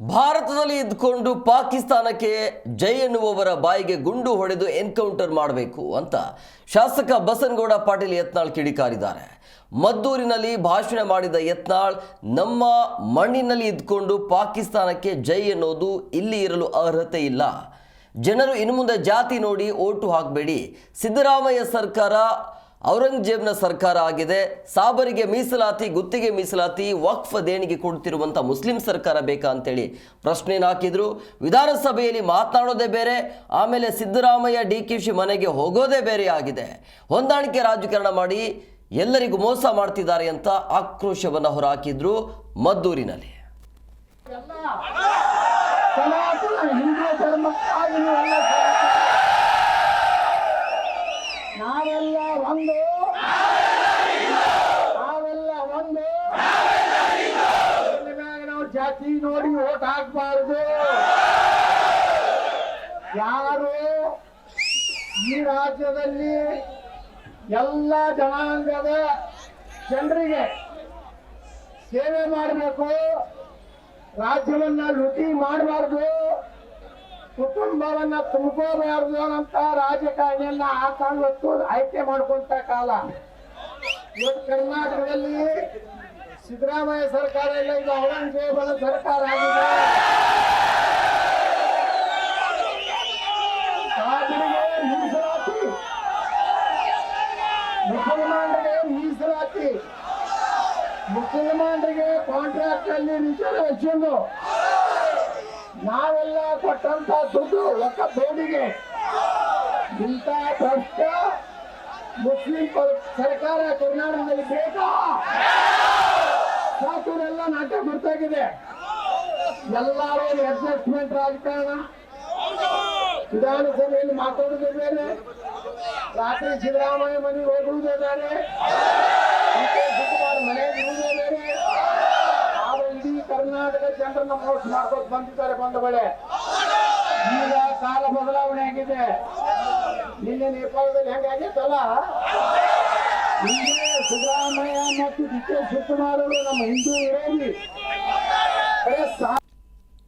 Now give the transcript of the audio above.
ಭಾರತದಲ್ಲಿ ಇದ್ಕೊಂಡು ಪಾಕಿಸ್ತಾನಕ್ಕೆ ಜೈ ಎನ್ನುವವರ ಬಾಯಿಗೆ ಗುಂಡು ಹೊಡೆದು ಎನ್ಕೌಂಟರ್ ಮಾಡಬೇಕು ಅಂತ ಶಾಸಕ ಬಸನಗೌಡ ಪಾಟೀಲ್ ಯತ್ನಾಳ್ ಕಿಡಿಕಾರಿದ್ದಾರೆ. ಮದ್ದೂರಿನಲ್ಲಿ ಭಾಷಣ ಮಾಡಿದ ಯತ್ನಾಳ್, ನಮ್ಮ ಮಣ್ಣಿನಲ್ಲಿ ಇದ್ಕೊಂಡು ಪಾಕಿಸ್ತಾನಕ್ಕೆ ಜೈ ಎನ್ನುವುದು ಇಲ್ಲಿ ಇರಲು ಅರ್ಹತೆ ಇಲ್ಲ. ಜನರು ಇನ್ನು ಮುಂದೆ ಜಾತಿ ನೋಡಿ ಓಟು ಹಾಕಬೇಡಿ. ಸಿದ್ದರಾಮಯ್ಯ ಸರ್ಕಾರ ಔರಂಗಜೇಬ್ನ ಸರ್ಕಾರ ಆಗಿದೆ. ಸಾಬರಿಗೆ ಮೀಸಲಾತಿ, ಗುತ್ತಿಗೆ ಮೀಸಲಾತಿ, ವಕ್ಫ್ ದೇಣಿಗೆ ಕೊಡ್ತಿರುವಂಥ ಮುಸ್ಲಿಂ ಸರ್ಕಾರ ಬೇಕಾ ಅಂತೇಳಿ ಪ್ರಶ್ನೆ ಹಾಕಿದ್ರು. ವಿಧಾನಸಭೆಯಲ್ಲಿ ಮಾತನಾಡೋದೇ ಬೇರೆ, ಆಮೇಲೆ ಸಿದ್ದರಾಮಯ್ಯ, ಡಿ ಕೆ ಶಿ ಮನೆಗೆ ಹೋಗೋದೇ ಬೇರೆ ಆಗಿದೆ. ಹೊಂದಾಣಿಕೆ ರಾಜಕಾರಣ ಮಾಡಿ ಎಲ್ಲರಿಗೂ ಮೋಸ ಮಾಡ್ತಿದ್ದಾರೆ ಅಂತ ಆಕ್ರೋಶವನ್ನು ಹೊರಹಾಕಿದ್ರು ಮದ್ದೂರಿನಲ್ಲಿ. ಧರ್ಮಕ್ಕಾಗಿ ನೀವೆಲ್ಲ ಒಂದು. ನಾವೆಲ್ಲ ಒಂದು. ನಾವು ಜಾತಿ ನೋಡಿ ಓಟ್ ಹಾಕ್ಬಾರ್ದು. ಯಾರು ಈ ರಾಜ್ಯದಲ್ಲಿ ಎಲ್ಲ ಜನಾಂಗದ ಜನರಿಗೆ ಸೇವೆ ಮಾಡಬೇಕು, ರಾಜ್ಯವನ್ನ ಲುಟಿ ಮಾಡಬಾರ್ದು. ಕುಟುಂಬವನ್ನ ಅಂತ ರಾಜಕಾರಣಿಯನ್ನ ಹಾಕೊಂಡು ಆಯ್ಕೆ ಮಾಡ್ಕೊಂತ ಕಾಲ. ಇವತ್ತು ಕರ್ನಾಟಕದಲ್ಲಿ ಸಿದ್ದರಾಮಯ್ಯ ಸರ್ಕಾರ ಇಲ್ಲ ಇದು ಔರಂಗಜೇಬನ ಸರ್ಕಾರ ಆಗಿದೆ. ಮೀಸಲಾತಿ. ಮುಸಲ್ಮಾನರಿಗೆ ಮೀಸಲಾತಿ. ಮುಸಲ್ಮಾನರಿಗೆ ಕಾಂಟ್ರಾಕ್ಟ್ ಅಲ್ಲಿ ರಿಸರ್ವೇಶನ್ ನಾವೆಲ್ಲ ಕೊಟ್ಟಂತ ದುಡ್ಡು ಒಕ್ಕ ಬೇಡಿಗೆ. ಇಂಥ ಭ್ರಷ್ಟ ಮುಸ್ಲಿಂ ಸರ್ಕಾರ ಕರ್ನಾಟಕದಲ್ಲಿ ಬೇಕಾ? ಸಾಕೂರೆಲ್ಲ ನಾಟ್ಯ ಬರ್ತಾಗಿದೆ ಎಲ್ಲರೂ ಅಡ್ಜಸ್ಟ್ಮೆಂಟ್ ರಾಜಕಾರಣ. ವಿಧಾನಸಭೆಯಲ್ಲಿ ಮಾತಾಡುವುದು ಬೇರೆ ರಾತ್ರಿ ಸಿದ್ದರಾಮಯ್ಯ ಮನೆಗೆ ಹೋಗುವುದೇ ಬೇರೆ ಮನೆಗೆ ಇರುವುದೇ ಬೇರೆ ಕರ್ನಾಟಕ ಜನರನ್ನ ಮೋಸ ಮಾಡ್ಕೊಂಡು ಬಂದಿದ್ದಾರೆ ಬಂದ ಬಳೆ ಈಗ ಕಾಲ ಬದಲಾವಣೆ ಆಗಿದೆ ನಿನ್ನೆ ನೇಪಾಳದಲ್ಲಿ ಹೆಂಗಾಗಿತ್ತಲ್ಲ ಇಲ್ಲಿ ಸಿದ್ದರಾಮಯ್ಯ ಮತ್ತು ಡಿ ಕೆ ಶಿವಕುಮಾರ್ ಅವರು ನಮ್ಮ ಹಿಂದೂ ವಿರೋಧಿ.